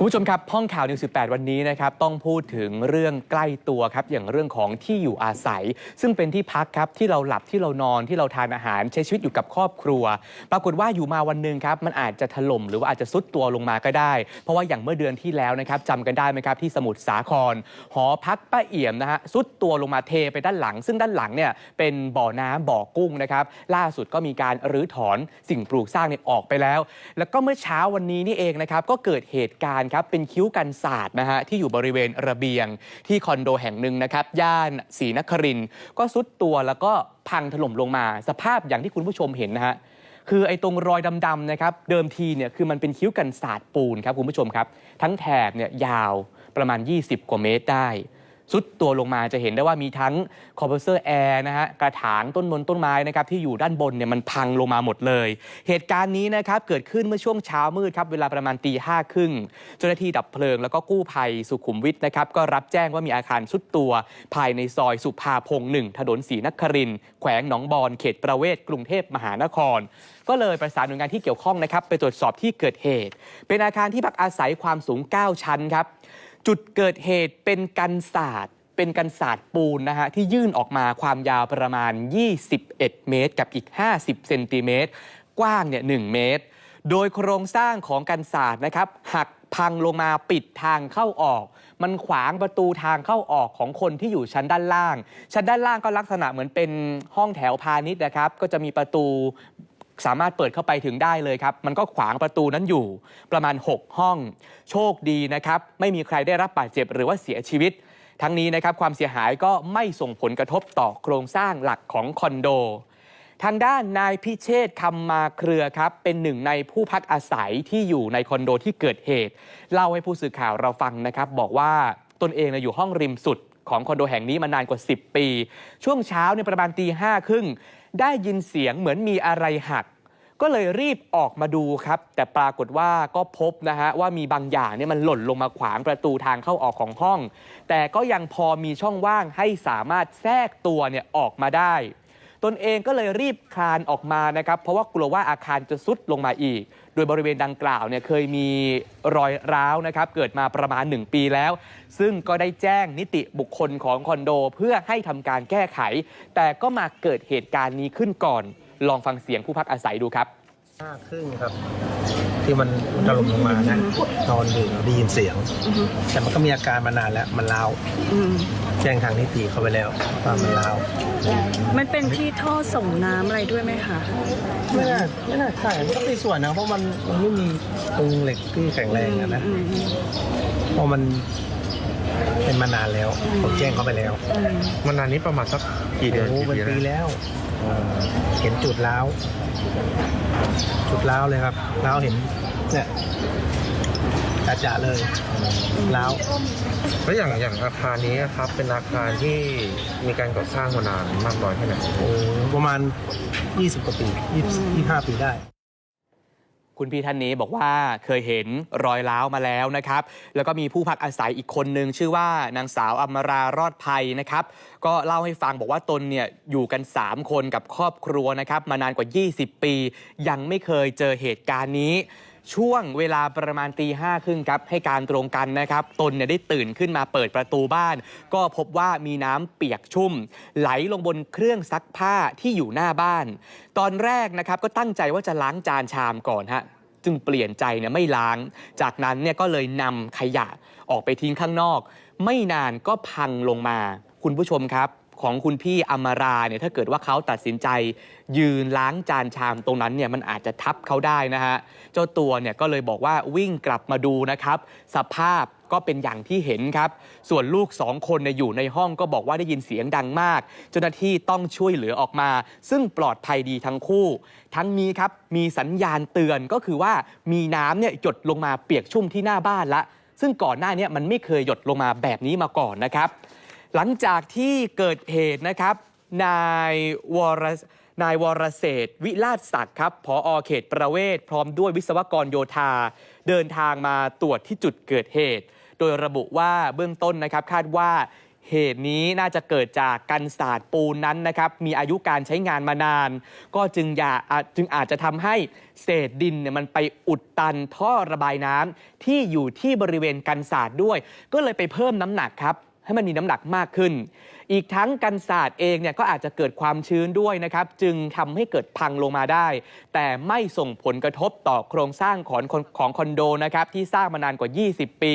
คุณผู้ชมครับห้องข่าวนิว18 วันนี้นะครับต้องพูดถึงเรื่องใกล้ตัวครับอย่างเรื่องของที่อยู่อาศัย ซึ่งเป็นที่พักครับที่เราหลับที่เรานอนที่เราทานอาหารใช้ชีวิตอยู่กับครอบครัว ปรากฏว่าอยู่มาวันหนึ่งครับมันอาจจะถล่มหรือว่าอาจจะซุดตัวลงมาก็ได้ เพราะว่าอย่างเมื่อเดือนที่แล้วนะครับจำกันได้ไหมครับที่สมุทรสาคร หอพักป้าเอี่ยมนะฮะซุดตัวลงมาเทไปด้านหลัง ซึ่งด้านหลังเนี่ยเป็นบ่อน้ำบ่อกุ้งนะครับล่าสุดก็มีการรื้อถอนสิ่งปลูกสร้างเนี่ยออกไปแล้ว แล้วก็เมื่อเช้าวันนี้นี่เองนะครับก็เกิดเหตุการณ์ครับเป็นคิ้วกันศาสตร์นะฮะที่อยู่บริเวณระเบียงที่คอนโดแห่งหนึ่งนะครับย่านศรีนครินก็ซุดตัวแล้วก็พังถล่มลงมา สภาพอย่างที่คุณผู้ชมเห็นนะฮะคือไอ้ตรงรอยดำๆนะครับเดิมทีเนี่ยคือมันเป็นคิ้วกันศาสตร์ปูนครับคุณผู้ชมครับ ทั้งแถบเนี่ยยาวประมาณ 20 กว่าเมตรได้ สุดตัวลงมาจะเห็นได้ว่ามีทั้งคอมเพรสเซอร์แอร์นะฮะกระถางต้นมนต้นไม้นะครับที่อยู่ด้านบนเนี่ยมันพังลงมาหมดเลย เหตุการณ์นี้นะครับเกิดขึ้นเมื่อช่วงเช้ามืดครับเวลาประมาณตีห้าครึ่งเจ้าหน้าที่ดับเพลิงแล้วก็กู้ภัยสุขุมวิทนะครับก็รับแจ้งว่ามีอาคารสุดตัวภายในซอยสุภาพงศ์หนึ่งถนนศรีนครินแขวงหนองบอนเขตประเวศกรุงเทพมหานคร ก็เลยประสานหน่วยงานที่เกี่ยวข้องนะครับไปตรวจสอบที่เกิดเหตุ เป็นอาคารที่พักอาศัยความสูง 9 ชั้นครับ จุดเกิดเหตุเป็นกันศาสตร์ เป็นกันศาสตร์ปูนนะฮะที่ยื่นออกมาความยาวประมาณ 21 เมตร กับอีก 50 เซนติเมตร กว้างเนี่ย1เมตร โดยโครงสร้างของกันศาสตร์นะครับหักพังลงมาปิดทางเข้าออก มันขวางประตูทางเข้าออกของคนที่อยู่ชั้นด้านล่าง ชั้นด้านล่างก็ลักษณะเหมือนเป็นห้องแถวพาณิชย์นะครับ ก็จะมีประตู สามารถเปิดเข้าไปถึงได้เลยครับ มันก็ขวางประตูนั้นอยู่ประมาณ 6 ห้อง โชคดีนะครับ ไม่มีใครได้รับบาดเจ็บหรือว่าเสียชีวิต ทั้งนี้นะครับความเสียหายก็ไม่ส่งผลกระทบต่อโครงสร้างหลักของคอนโด ทางด้านนายพิเชษคำมาเครือครับ เป็นหนึ่งในผู้พักอาศัยที่อยู่ในคอนโดที่เกิดเหตุ เล่าให้ผู้สื่อข่าวเราฟังนะครับ บอกว่าตนเองอยู่ห้องริมสุดของคอนโดแห่งนี้มานานกว่า 10 ปี ช่วงเช้าเนี่ยประมาณตีห้าครึ่ง ได้ยินเสียงเหมือนมีอะไรหัก ก็เลยรีบออกมาดูครับ แต่ปรากฏว่าก็พบนะฮะว่ามีบางอย่างเนี่ยมันหล่นลงมาขวางประตูทางเข้าออกของห้อง แต่ก็ยังพอมีช่องว่างให้สามารถแทรกตัวเนี่ยออกมาได้ ตนเองก็เลยรีบคลานออกมานะครับเพราะว่ากลัวว่าอาคารจะซุดลงมาอีก โดยบริเวณดังกล่าวเนี่ยเคยมีรอยร้าวนะครับเกิดมาประมาณ 1 ปีแล้ว ซึ่งก็ได้แจ้งนิติบุคคลของคอนโด เพื่อให้ทำการแก้ไข แต่ก็มาเกิดเหตุการณ์นี้ขึ้นก่อน ลองฟังเสียงผู้พักอาศัยดูครับ ห้าครึ่งครับ ที่มันถล่มลงมานะนอนอยู่ได้ยินเสียงอือฮึแต่มันก็มีอาการมานานแล้วมันล้าวอืมแจ้งทางนิติเข้าไปแล้วว่ามันล้าวมันเป็นที่ท่อส่งน้ำอะไรด้วยไหมคะไม่น่าไม่น่าใช่มันก็มีส่วนนะเพราะมันมันไม่มีตรงเหล็กที่แข็งแรงอะนะอืมอืมเพราะมัน เป็นมานานแล้ว ผมแจ้งเขาไปแล้วอืมมันนานนี้ประมาณสักกี่เดือนโอ้กี่เป็นปีปีแล้วแล้ว เห็นจุดล้าวจุดล้าวเลยครับล้าวเห็นเนี่ยจ่าๆเลยล้าวแล้วอย่างอย่างอาคารนี้ครับ เป็นอาคารที่มีการก่อสร้างมานานมากน้อยแค่ไหน โอ้ประมาณ 20 กว่าปี20 25 ปีได้ คุณพี่ท่านนี้บอกว่าเคยเห็นรอยร้าวมาแล้วนะครับ แล้วก็มีผู้พักอาศัยอีกคนนึงชื่อว่านางสาวอมรารอดภัยนะครับ ก็เล่าให้ฟังบอกว่าตนเนี่ยอยู่กัน 3 คนกับครอบครัวนะครับ มานานกว่า 20 ปี ยังไม่เคยเจอเหตุการณ์นี้ ช่วงเวลาประมาณตีห้าครึ่งครับให้การตรงกันนะครับ ตนเนี่ยได้ตื่นขึ้นมาเปิดประตูบ้าน ก็พบว่ามีน้ำเปียกชุ่ม ไหลลงบนเครื่องซักผ้าที่อยู่หน้าบ้าน ตอนแรกนะครับก็ตั้งใจว่าจะล้างจานชามก่อนฮะจึงเปลี่ยนใจเนี่ยไม่ล้าง จากนั้นเนี่ยก็เลยนำขยะออกไปทิ้งข้างนอก ไม่นานก็พังลงมา คุณผู้ชมครับ ของคุณพี่อมราเนี่ยถ้าเกิดว่าเขาตัดสินใจยืนล้างจานชามตรงนั้นเนี่ยมันอาจจะทับเขาได้นะฮะเจ้าตัวเนี่ยก็เลยบอกว่าวิ่งกลับมาดูนะครับ สภาพก็เป็นอย่างที่เห็นครับ ส่วนลูกสองคนเนี่ยอยู่ในห้องก็บอกว่าได้ยินเสียงดังมาก เจ้าหน้าที่ต้องช่วยเหลือออกมา ซึ่งปลอดภัยดีทั้งคู่ ทั้งนี้ครับมีสัญญาณเตือนก็คือว่ามีน้ำเนี่ยหยดลงมาเปียกชุ่มที่หน้าบ้านละ ซึ่งก่อนหน้าเนี้มันไม่เคยหยดลงมาแบบนี้มาก่อนนะครับ หลังจากที่เกิดเหตุนะครับ นายวรนายวรเศรษฐวิลาศศักดิ์ครับผอเขตประเวศ พร้อมด้วยวิศวกรโยธา เดินทางมาตรวจที่จุดเกิดเหตุ โดยระบุว่าเบื้องต้นนะครับคาดว่าเหตุนี้น่าจะเกิดจากกันศาสตร์ปูนนั้นนะครับมีอายุการใช้งานมานาน ก็จึงอย่าอาจจึงอาจจะทำให้เศษดินเนี่ยมันไปอุดตันท่อระบายน้ำที่อยู่ที่บริเวณกันศาสตร์ด้วย ก็เลยไปเพิ่มน้ำหนักครับ ให้มันมีน้ำหนักมากขึ้น อีกทั้งกันศาสตร์เองเนี่ยก็อาจจะเกิดความชื้นด้วยนะครับ จึงทำให้เกิดพังลงมาได้ แต่ไม่ส่งผลกระทบต่อโครงสร้างของของคอนโดนะครับที่สร้างมานานกว่า 20 ปี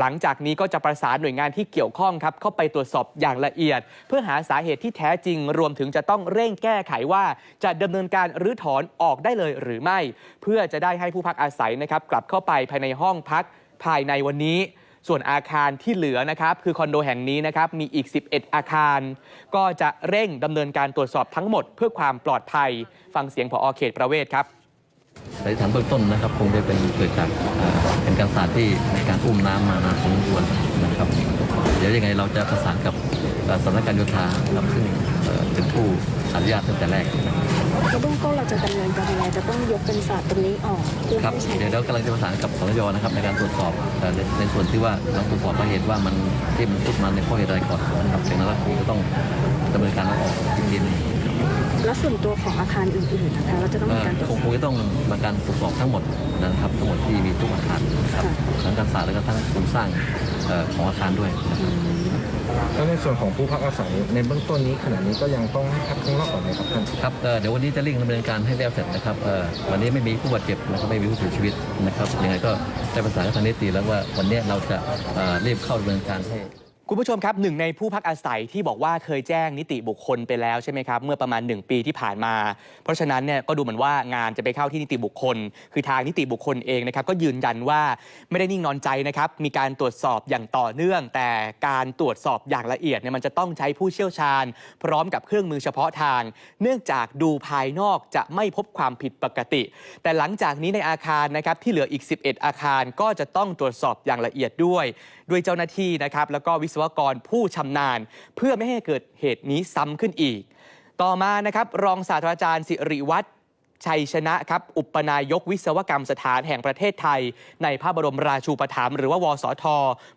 หลังจากนี้ก็จะประสานหน่วยงานที่เกี่ยวข้องครับเข้าไปตรวจสอบอย่างละเอียด เพื่อหาสาเหตุที่แท้จริง รวมถึงจะต้องเร่งแก้ไขว่าจะดำเนินการรื้อถอนออกได้เลยหรือไม่ เพื่อจะได้ให้ผู้พักอาศัยนะครับกลับเข้าไปภายในห้องพักภายในวันนี้ ส่วนอาคารที่เหลือนะครับคือคอนโดแห่งนี้นะครับมีอีก 11 อาคาร ก็จะเร่งดำเนินการตรวจสอบทั้งหมด เพื่อความปลอดภัย ฟังเสียงผอเขตประเวศครับสันฐานเบื้องต้นนะครับคงจะเป็นเกิดจากเป็นการสาดที่ในการอุ้มน้ำมานานพอสมควรนะครับ เดี๋ยวยังไงเราจะประสานกับสำนักการโยธาครับซึ่งเป็นผู้อนุญาตตั้งแต่แรกนะครับ แล้วเบื้องต้นเราจะดำเนินการยังไงจะต้องยกเป็นศาสตร์ตรงนี้ออกเพื่อครับให้ใช้เดี๋ยวเรากำลังจะประสานกับสนยนะครับในการตรวจสอบเอ่อในในส่วนที่ว่าเราตรวจสอบสาเหตุว่ามันที่มันพุดมาในข้อเหตุใดก่อนนะครับจากนั้นเราคงจะต้องดำเนินการเอาออกอีกทีหนึงแล้วส่วนตัวของอาคารอื่นๆนะคะเราจะต้องเอ่มีอการตรวจคสงอบ คงจะต้องมาการตรวจสอบทั้งหมดนะครับทั้งหมดที่มีทุกอาคารนะครับทั้งการสาดแล้วก็ทั้งโครงสร้างเอ่อของอาคารด้วยนะครับ แล้วในส่วนของผู้พักอาศัยในเบื้องต้นนี้ขณะนี้ก็ยังต้องพักข้างนอกก่อนไหมครับท่านครับเอ่อเดี๋ยววันนี้จะเร่งดำเนินการให้แล้วเสร็จนะครับเอ่อวันนี้ไม่มีผู้บาดเจ็บนะครับไม่มีผู้เสียชีวิตนะครับยังไงก็ได้ประสานกับทางนิติแล้วว่าวันนี้เราจะเอ่อรีบเข้าดำเนินการให้ คุณผู้ชมครับหนึ่งในผู้พักอาศัยที่บอกว่าเคยแจ้งนิติบุคคลไปแล้วใช่ไหมครับเมื่อประมาณ 1 ปีที่ผ่านมา เพราะฉะนั้นเนี่ยก็ดูเหมือนว่างานจะไปเข้าที่นิติบุคคล คือทางนิติบุคคลเองนะครับก็ยืนยันว่าไม่ได้นิ่งนอนใจนะครับมีการตรวจสอบอย่างต่อเนื่อง แต่การตรวจสอบอย่างละเอียดเนี่ยมันจะต้องใช้ผู้เชี่ยวชาญ พร้อมกับเครื่องมือเฉพาะทาง เนื่องจากดูภายนอกจะไม่พบความผิดปกติ แต่หลังจากนี้ในอาคารนะครับที่เหลืออีก 11 อาคารก็จะต้องตรวจสอบอย่างละเอียดด้วย ด้วยเจ้าหน้าที่นะครับแล้วก็วิศววกรผู้ชำนาญ เพื่อไม่ให้เกิดเหตุนี้ซ้ำขึ้นอีก ต่อมานะครับรองศาสตราจารย์สิริวัตรชัยชนะครับอุปนายกวิศวกรรมสถานแห่งประเทศไทย ในพระบรมราชูปถัมภ์หรือว่าวสท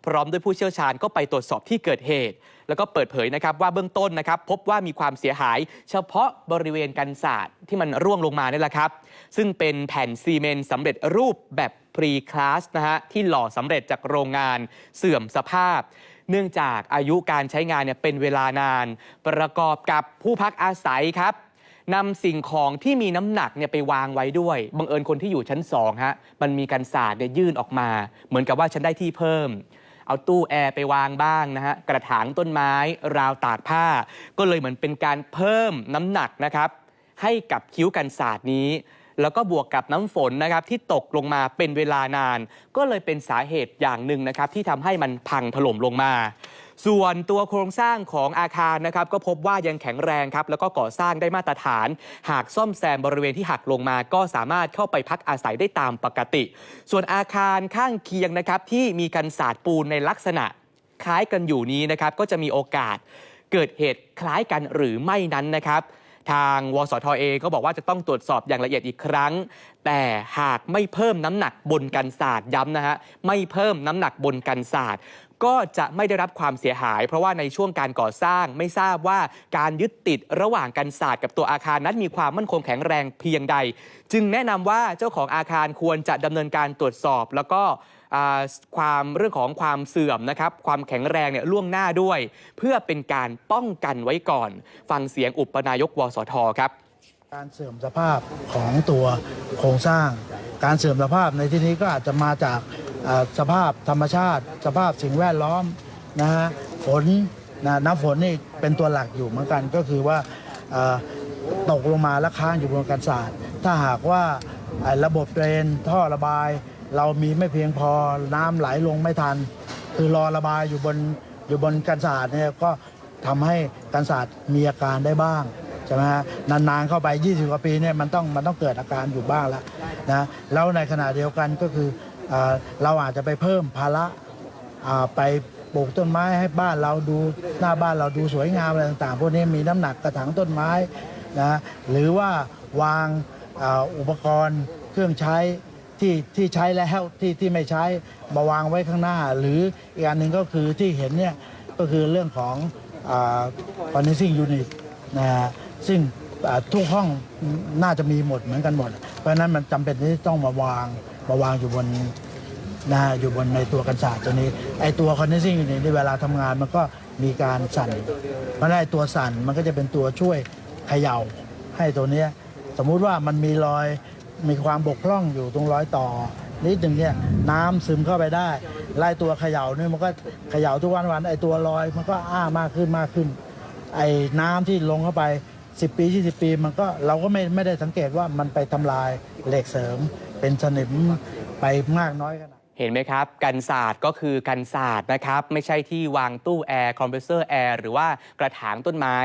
พร้อมด้วยผู้เชี่ยวชาญก็ไปตรวจสอบที่เกิดเหตุ แล้วก็เปิดเผยนะครับว่าเบื้องต้นนะครับ พบว่ามีความเสียหาย เฉพาะบริเวณกันศาสตร์ที่มันร่วงลงมานี่แหละครับ ซึ่งเป็นแผ่นซีเมนต์สำเร็จรูปแบบพรีคลาสนะฮะที่หล่อสำเร็จจากโรงงานเสื่อมสภาพ เนื่องจากอายุการใช้งานเนี่ยเป็นเวลานาน ประกอบกับผู้พักอาศัยครับนำสิ่งของที่มีน้ำหนักเนี่ยไปวางไว้ด้วย บังเอิญคนที่อยู่ชั้นสองฮะ มันมีกันศาสตร์เนี่ยยื่นออกมา เหมือนกับว่าฉันได้ที่เพิ่ม เอาตู้แอร์ไปวางบ้างนะฮะ กระถางต้นไม้ ราวตากผ้า ก็เลยเหมือนเป็นการเพิ่มน้ำหนักนะครับ ให้กับคิ้วกันศาสตร์นี้ แล้วก็บวกกับน้ำฝนนะครับที่ตกลงมาเป็นเวลานาน ก็เลยเป็นสาเหตุอย่างหนึ่งนะครับที่ทำให้มันพังถล่มลงมา ส่วนตัวโครงสร้างของอาคารนะครับก็พบว่ายังแข็งแรงครับแล้วก็ก่อสร้างได้มาตรฐาน หากซ่อมแซมบริเวณที่หักลงมา ก็สามารถเข้าไปพักอาศัยได้ตามปกติ ส่วนอาคารข้างเคียงนะครับที่มีกันศาสตร์ปูนในลักษณะคล้ายกันอยู่นี้นะครับก็จะมีโอกาสเกิดเหตุคล้ายกันหรือไม่นั้นนะครับ ทางวสทเองก็บอกว่าจะต้องตรวจสอบอย่างละเอียดอีกครั้ง แต่หากไม่เพิ่มน้ำหนักบนกันศาสตร์ย้ำนะฮะไม่เพิ่มน้ำหนักบนกันศาสตร์ก็จะไม่ได้รับความเสียหาย เพราะว่าในช่วงการก่อสร้างไม่ทราบว่าการยึดติดระหว่างกันศาสตร์กับตัวอาคารนั้นมีความมั่นคงแข็งแรงเพียงใด จึงแนะนำว่าเจ้าของอาคารควรจะดำเนินการตรวจสอบแล้วก็ ความเรื่องของความเสื่อมนะครับความแข็งแรงเนี่ยล่วงหน้าด้วย เพื่อเป็นการป้องกันไว้ก่อน ฟังเสียงอุปนายกวสทครับ การเสื่อมสภาพของตัวโครงสร้าง การเสื่อมสภาพในที่นี้ก็อาจจะมาจากสภาพธรรมชาติ สภาพสิ่งแวดล้อมนะฮะฝนนะน้ำฝนนี่เป็นตัวหลักอยู่เหมือนกันก็คือว่าตกลงมาแล้วค้างอยู่บนกันศาสตร์ถ้าหากว่าระบบเดรนท่อระบาย เรามีไม่เพียงพอน้ำไหลลงไม่ทัน คือรอระบายอยู่บนอยู่บนกันศาสตร์เนี่ยก็ทำให้กันศาสตร์มีอาการได้บ้างใช่ไหมฮะนานๆเข้าไป 20 กว่าปีเนี่ยมันต้องมันต้องเกิดอาการอยู่บ้างแล้วนะแล้วในขณะเดียวกันก็คือเอ่อเราอาจจะไปเพิ่มภาระาไปปลูกต้นไม้ให้บ้านเราดูหน้าบ้านเราดูสวยงามอะไรต่างๆพวกนี้มีน้ำหนักกระถางต้นไม้นะหรือว่าวางอาอุปกรณ์เครื่องใช้ ที่ที่ใช้แล้วที่ที่ไม่ใช้มาวางไว้ข้างหน้า หรืออีกอันหนึ่งก็คือที่เห็นเนี่ยก็คือเรื่องของคอนเนซิ่งยูนิตนะฮะซึ่งทุกห้องน่าจะมีหมดเหมือนกันหมด เพราะฉะนั้นมันจำเป็นที่ต้องมาวางมาวางอยู่บนนะอยู่บนในตัวกันศาสตร์ตัวนี้ไอตัวคอนเนซิ่งยูนิตในเวลาทำงานมันก็มีการสั่นเพราะฉะนั้นไอ้ตัวสั่นมันก็จะเป็นตัวช่วยเขย่าให้ตัวเนี้ยสมมุติว่ามันมีรอย มีความบกพร่องอยู่ตรงรอยต่อนิดหนึ่งเนี่ยน้ำซึมเข้าไปได้ไล่ตัวเขย่าเนี่ยมันก็เขย่าทุกวันวันไอตัวรอยมันก็อ้ามากขึ้นมากขึ้น ไอ้น้ำที่ลงเข้าไป 10 ปี 20 ปี มันก็เราก็ไม่ไม่ได้สังเกตว่ามันไปทำลายเหล็กเสริมเป็นสนิมไปมากน้อยขนาด เห็นไหมครับ กันศาสตร์ก็คือกันศาสตร์นะครับ ไม่ใช่ที่วางตู้แอร์คอมเพรสเซอร์แอร์หรือว่ากระถางต้นไม้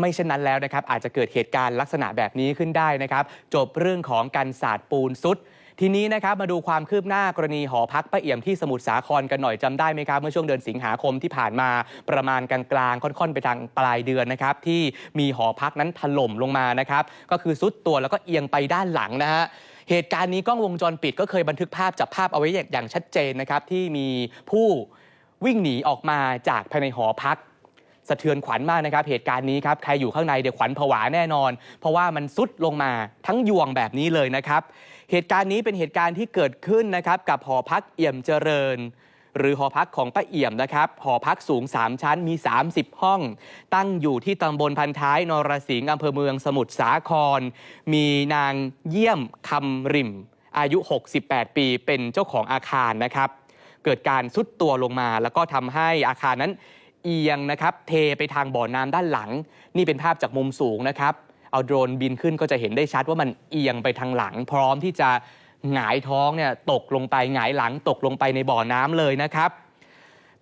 ไม่เช่นนั้นแล้วนะครับ อาจจะเกิดเหตุการณ์ลักษณะแบบนี้ขึ้นได้นะครับ จบเรื่องของกันศาสตร์ปูนซุดทีนี้นะครับมาดูความคืบหน้ากรณีหอพักป้าเอี่ยมที่สมุทรสาครกันหน่อยจำได้ไหมครับ เมื่อช่วงเดือนสิงหาคมที่ผ่านมาประมาณกลางๆ ค่อนๆ ไปทางปลายเดือนนะครับ ที่มีหอพักนั้นถล่มลงมานะครับ ก็คือซุดตัวแล้วก็เอียงไปด้านหลังนะฮะ เหตุการณ์นี้กล้องวงจรปิดก็เคยบันทึกภาพจับภาพเอาไว้อย่างชัดเจนนะครับที่มีผู้วิ่งหนีออกมาจากภายในหอพักสะเทือนขวัญมากนะครับ เหตุการณ์นี้ครับใครอยู่ข้างในเดี๋ยวขวัญผวาแน่นอน เพราะว่ามันซุดลงมาทั้งยวงแบบนี้เลยนะครับ เหตุการณ์นี้เป็นเหตุการณ์ที่เกิดขึ้นนะครับกับหอพักเอี่ยมเจริญ หรือหอพักของป้าเอี่ยมนะครับ หอพักสูง 3 ชั้นมี 30 ห้อง ตั้งอยู่ที่ตำบลพันท้ายนรสิงห์อำเภอเมืองสมุทรสาคร มีนางเยี่ยมคำริม อายุ 68 ปีเป็นเจ้าของอาคารนะครับ เกิดการซุดตัวลงมา แล้วก็ทำให้อาคารนั้นเอียงนะครับ เทไปทางบ่อน้ำด้านหลัง นี่เป็นภาพจากมุมสูงนะครับ เอาโดรนบินขึ้นก็จะเห็นได้ชัดว่ามันเอียงไปทางหลัง พร้อมที่จะ หงายท้องเนี่ยตกลงไปหงายหลังตกลงไปในบ่อน้ำเลยนะครับ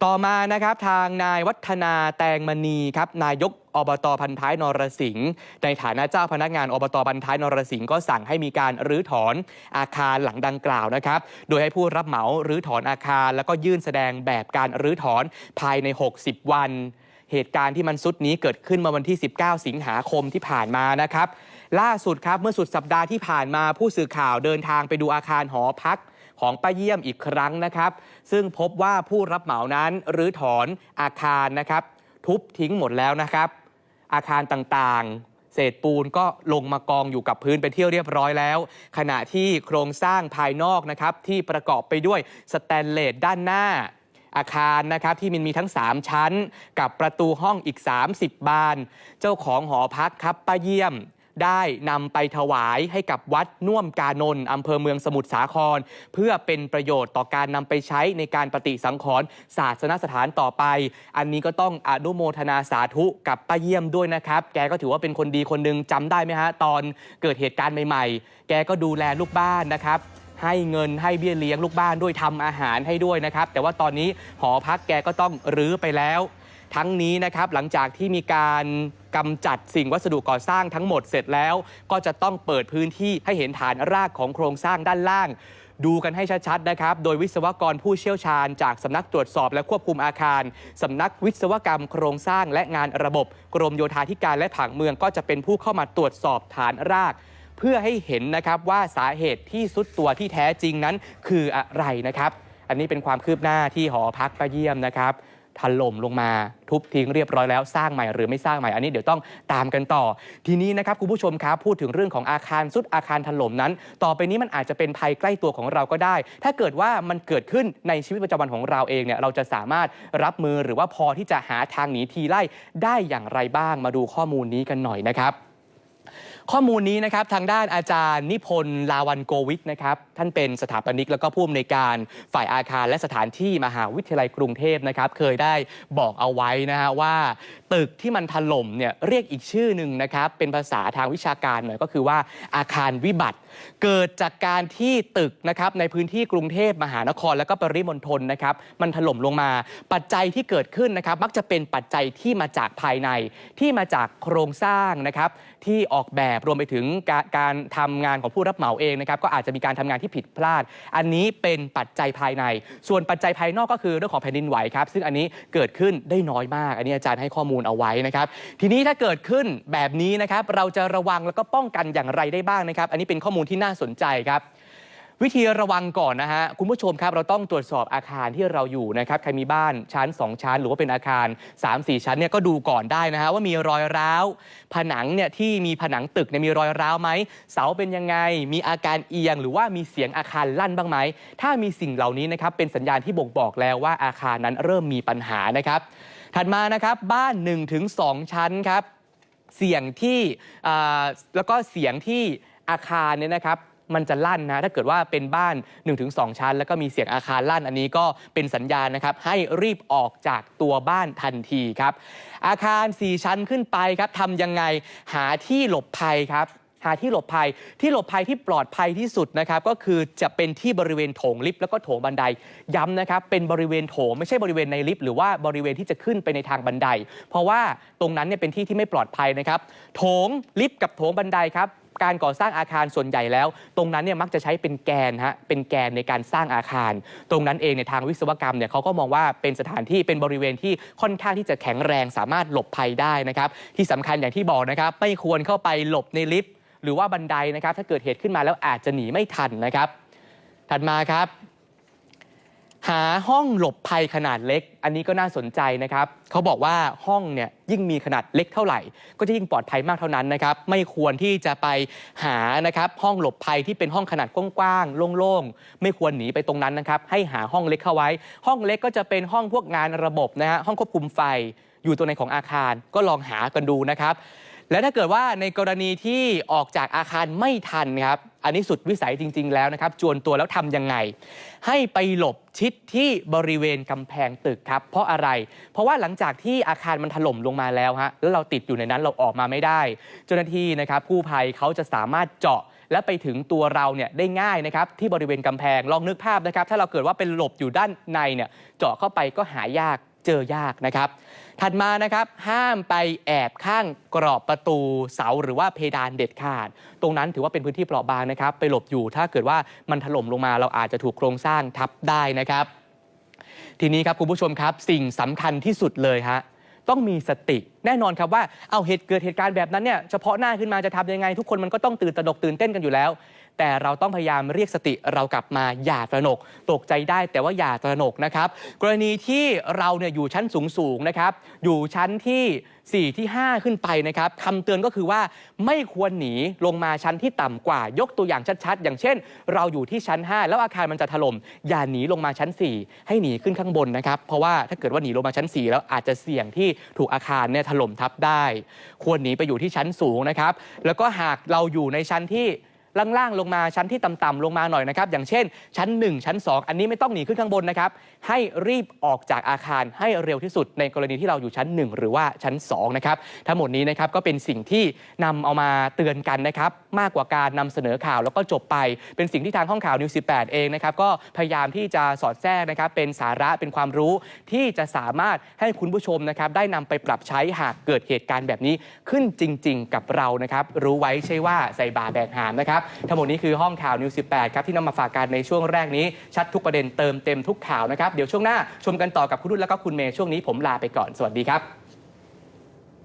ต่อมานะครับทางนายวัฒนาแตงมณีครับนายกอบตพันท้ายนรสิงห์ในฐานะเจ้าพนักงานอบตพันท้ายนรสิงห์ก็สั่งให้มีการรื้อถอนอาคารหลังดังกล่าวนะครับ โดยให้ผู้รับเหมารื้อถอนอาคาร แล้วก็ยื่นแสดงแบบการรื้อถอนภายใน 60 วัน เหตุการณ์ที่มันสุดนี้เกิดขึ้นมาวันที่ 19 สิงหาคมที่ผ่านมานะครับ ล่าสุดครับเมื่อสุดสัปดาห์ที่ผ่านมาผู้สื่อข่าวเดินทางไปดูอาคารหอพักของป้าเยี่ยมอีกครั้งนะครับ ซึ่งพบว่าผู้รับเหมานั้นรื้อถอนอาคารนะครับ ทุบทิ้งหมดแล้วนะครับ อาคารต่างๆ เศษปูนก็ลงมากองอยู่กับพื้นไปนที่เรียบร้อยแล้ว ขณะที่โครงสร้างภายนอกนะครับ ที่ประกอบไปด้วยสแตนเลสด้านหน้าอาคารนะครับที่มันมีทั้ง 3 ชั้น กับประตูห้องอีก 30 บาน เจ้าของหอพักครับป้าเยี่ยม ได้นำไปถวายให้กับวัดน่วมกานนท์อำเภอเมืองสมุทรสาคร เพื่อเป็นประโยชน์ต่อการนำไปใช้ในการปฏิสังขรณ์ศาสนสถานต่อไป อันนี้ก็ต้องอนุโมทนาสาธุกับป้าเยี่ยมด้วยนะครับ แกก็ถือว่าเป็นคนดีคนหนึ่งจำได้ไหมฮะตอนเกิดเหตุการณ์ใหม่ ๆ แกก็ดูแลลูกบ้านนะครับให้เงินให้เบี้ยเลี้ยงลูกบ้านด้วยทำอาหารให้ด้วยนะครับ แต่ว่าตอนนี้หอพักแกก็ต้องรื้อไปแล้ว ทั้งนี้นะครับหลังจากที่มีการกำจัดสิ่งวัสดุก่อสร้างทั้งหมดเสร็จแล้ว ก็จะต้องเปิดพื้นที่ให้เห็นฐานรากของโครงสร้างด้านล่าง ดูกันให้ชัดๆนะครับ โดยวิศวกรผู้เชี่ยวชาญ จากสำนักตรวจสอบและควบคุมอาคารสำนักวิศวกรรมโครงสร้างและงานระบบ กรมโยธาธิการและผังเมืองก็จะเป็นผู้เข้ามาตรวจสอบฐานราก เพื่อให้เห็นนะครับว่าสาเหตุที่สุดตัวที่แท้จริงนั้นคืออะไรนะครับ อันนี้เป็นความคืบหน้าที่หอพักป้าเยี่ยมนะครับ ถล่มลงมาทุบทิ้งเรียบร้อยแล้วสร้างใหม่หรือไม่สร้างใหม่อันนี้เดี๋ยวต้องตามกันต่อ ทีนี้นะครับคุณผู้ชมครับพูดถึงเรื่องของอาคารสุดอาคารถล่มนั้น ต่อไปนี้มันอาจจะเป็นภัยใกล้ตัวของเราก็ได้ ถ้าเกิดว่ามันเกิดขึ้นในชีวิตประจำวันของเราเองเนี่ยเราจะสามารถรับมือหรือว่าพอที่จะหาทางหนีทีไล่ได้อย่างไรบ้างมาดูข้อมูลนี้กันหน่อยนะครับ ข้อมูลนี้นะครับทางด้านอาจารย์นิพนธ์ลาวันโกวิทนะครับท่านเป็นสถาปนิกแล้วก็ผู้อำนวยการฝ่ายอาคารและสถานที่มหาวิทยาลัยกรุงเทพนะครับเคยได้บอกเอาไว้นะฮะว่า ตึกที่มันถล่มเนี่ยเรียกอีกชื่อหนึ่งนะครับเป็นภาษาทางวิชาการหน่อยก็คือว่าอาคารวิบัติ เกิดจากการที่ตึกนะครับในพื้นที่กรุงเทพมหานคร และก็ปริมณฑลนะครับมันถล่มลงมา ปัจจัยที่เกิดขึ้นนะครับมักจะเป็นปัจจัยที่มาจากภายใน ที่มาจากโครงสร้างนะครับที่ออกแบบรวมไปถึงกาการทำงานของผู้รับเหมาเองนะครับก็อาจจะมีการทำงานที่ผิดพลาด อันนี้เป็นปัจจัยภายใน ส่วนปัจจัยภายนอกก็คือเรื่องของแผ่นดินไหวครับซึ่งอันนี้เกิดขึ้นได้น้อยมาก อันนี้อาจารย์ให้ข้อมูลเอาไว้นะครับ ทีนี้ถ้าเกิดขึ้นแบบนี้นะครับเราจะระวังแล้วก็ป้องกันอย่างไรได้บ้างนะครับ อันนี้เป็นข้อมูลที่น่าสนใจครับ วิธีระวังก่อนนะฮะคุณผู้ชมครับเราต้องตรวจสอบอาคารที่เราอยู่นะครับใครมีบ้านชั้น 2 ชั้น หรือว่าเป็นอาคาร 3-4 ชั้นเนี่ยก็ดูก่อนได้นะฮะว่ามีรอยร้าว ผนังเนี่ยที่มีผนังตึกเนี่ยมีรอยร้าวไหมเสาเป็นยังไง มีอาการเอียง หรือว่ามีเสียงอาคารลั่นบ้างไหมถ้ามีสิ่งเหล่านี้นะครับเป็นสัญญาณที่บ่งบอกแล้วว่าอาคารนั้นเริ่มมีปัญหานะครับถัดมานะครับบ้าน 1-2 ชั้นครับเสียงที่แล้วก็เสียงที่ อาคารเนี่ยนะครับมันจะลั่นนะถ้าเกิดว่าเป็นบ้าน 1-2 ชั้น แล้วก็มีเสียงอาคารลั่นอันนี้ก็เป็นสัญญาณนะครับ ให้รีบออกจากตัวบ้านทันทีครับ อาคาร 4 ชั้นขึ้นไปครับทำยังไงหาที่หลบภัยครับหาที่หลบภัยที่หลบภัยที่ปลอดภัยที่สุดนะครับก็คือจะเป็นที่บริเวณโถงลิฟต์แล้วก็โถงบันไดย้ำนะครับ เป็นบริเวณโถงไม่ใช่บริเวณในลิฟต์หรือว่าบริเวณที่จะขึ้นไปในทางบันได เพราะว่าตรงนั้นเนี่ยเป็นที่ที่ไม่ปลอดภัยนะครับ โถงลิฟต์กับโถงบันไดครับ การก่อสร้างอาคารส่วนใหญ่แล้ว ตรงนั้นเนี่ยมักจะใช้เป็นแกนฮะเป็นแกนในการสร้างอาคาร ตรงนั้นเองในทางวิศวกรรมเนี่ยเขาก็มองว่าเป็นสถานที่เป็นบริเวณที่ค่อนข้างที่จะแข็งแรงสามารถหลบภัยได้นะครับที่สำคัญอย่างที่บอกนะครับไม่ควรเข้าไปหลบในลิฟต์หรือว่าบันไดนะครับถ้าเกิดเหตุขึ้นมาแล้วอาจจะหนีไม่ทันนะครับถัดมาครับ หาห้องหลบภัยขนาดเล็ก อันนี้ก็น่าสนใจนะครับเขาบอกว่าห้องเนี่ยยิ่งมีขนาดเล็กเท่าไหร่ ก็จะยิ่งปลอดภัยมากเท่านั้นนะครับ ไม่ควรที่จะไปหานะครับห้องหลบภัยที่เป็นห้องขนาดกว้างๆโล่งๆไม่ควรหนีไปตรงนั้นนะครับ ให้หาห้องเล็กเข้าไว้ ห้องเล็กก็จะเป็นห้องพวกงานระบบนะฮะห้องควบคุมไฟ อยู่ตัวไหนของอาคารก็ลองหากันดูนะครับ และถ้าเกิดว่าในกรณีที่ออกจากอาคารไม่ทันครับ อันนี้สุดวิสัยจริง ๆ แล้วนะครับ จวนตัวแล้วทำยังไง ให้ไปหลบชิดที่บริเวณกำแพงตึกครับ เพราะอะไร เพราะว่าหลังจากที่อาคารมันถล่มลงมาแล้วฮะ แล้วเราติดอยู่ในนั้นเราออกมาไม่ได้ เจ้าหน้าที่นะครับกู้ภัยเขาจะสามารถเจาะและไปถึงตัวเราเนี่ยได้ง่ายนะครับที่บริเวณกำแพงลองนึกภาพนะครับ ถ้าเราเกิดว่าเป็นหลบอยู่ด้านในเนี่ยเจาะเข้าไปก็หายาก เจอยากนะครับ ถัดมานะครับห้ามไปแอบข้างกรอบประตูเสาหรือว่าเพดานเด็ดขาด ตรงนั้นถือว่าเป็นพื้นที่เปราะบางนะครับ ไปหลบอยู่ถ้าเกิดว่ามันถล่มลงมาเราอาจจะถูกโครงสร้างทับได้นะครับ ทีนี้ครับคุณผู้ชมครับ สิ่งสำคัญที่สุดเลยฮะต้องมีสติแน่นอนครับว่าเอาเหตุเกิดเหตุการณ์แบบนั้นเนี่ยเฉพาะหน้าขึ้นมาจะทำยังไง ทุกคนมันก็ต้องตื่นตระหนกตื่นเต้นกันอยู่แล้ว แต่เราต้องพยายามเรียกสติเรากลับมาอย่าตระหนก ตกใจได้แต่ว่าอย่าตระหนกนะครับ กรณีที่เราเนี่ยอยู่ชั้นสูงสูงนะครับ อยู่ชั้นที่ 4 ที่ 5 ขึ้นไปนะครับคำเตือนก็คือว่าไม่ควรหนีลงมาชั้นที่ต่ำกว่า ยกตัวอย่างชัดๆ อย่างเช่น เราอยู่ที่ชั้น 5 แล้วอาคารมันจะถล่มอย่าหนีลงมาชั้น 4 ให้หนีขึ้นข้างบนนะครับ เพราะว่าถ้าเกิดว่าหนีลงมาชั้น 4 แล้วอาจจะเสี่ยงที่ถูกอาคารเนี่ยถล่มทับได้ ควรหนีไปอยู่ที่ชั้นสูงนะครับ แล้วก็หากเราอยู่ในชั้นที่ ล่างๆลงมาชั้นที่ต่ำๆลงมาหน่อยนะครับ อย่างเช่น ชั้น 1 ชั้น 2 อันนี้ไม่ต้องหนีขึ้นข้างบนนะครับ ให้รีบออกจากอาคารให้เร็วที่สุดในกรณีที่เราอยู่ชั้น 1 หรือว่าชั้น2นะครับทั้งหมดนี้นะครับก็เป็นสิ่งที่นำเอามาเตือนกันนะครับมากกว่าการนำเสนอข่าวแล้วก็จบไป เป็นสิ่งที่ทางห้องข่าวนิว18เองนะครับก็พยายามที่จะสอดแทรกนะครับเป็นสาระเป็นความรู้ที่จะสามารถให้คุณผู้ชมนะครับได้นำไปปรับใช้หากเกิดเหตุการณ์แบบนี้ขึ้นจริง ๆ กับเรานะครับรู้ไว้ใช่ว่าใส่บาแบกหามนะครับทั้งหมดนี้คือห้องข่าวนิว18ครับที่นำมาฝากกันในช่วงแรกนี้ชัดทุกประเด็นเติมเต็มทุกข่าวนะครับเดี๋ยวช่วงหน้าชมกันต่อกับคุณรุ่นแล้วก็คุณเมย์ช่วงนี้ผมลาไปก่อนสวัสดีครับ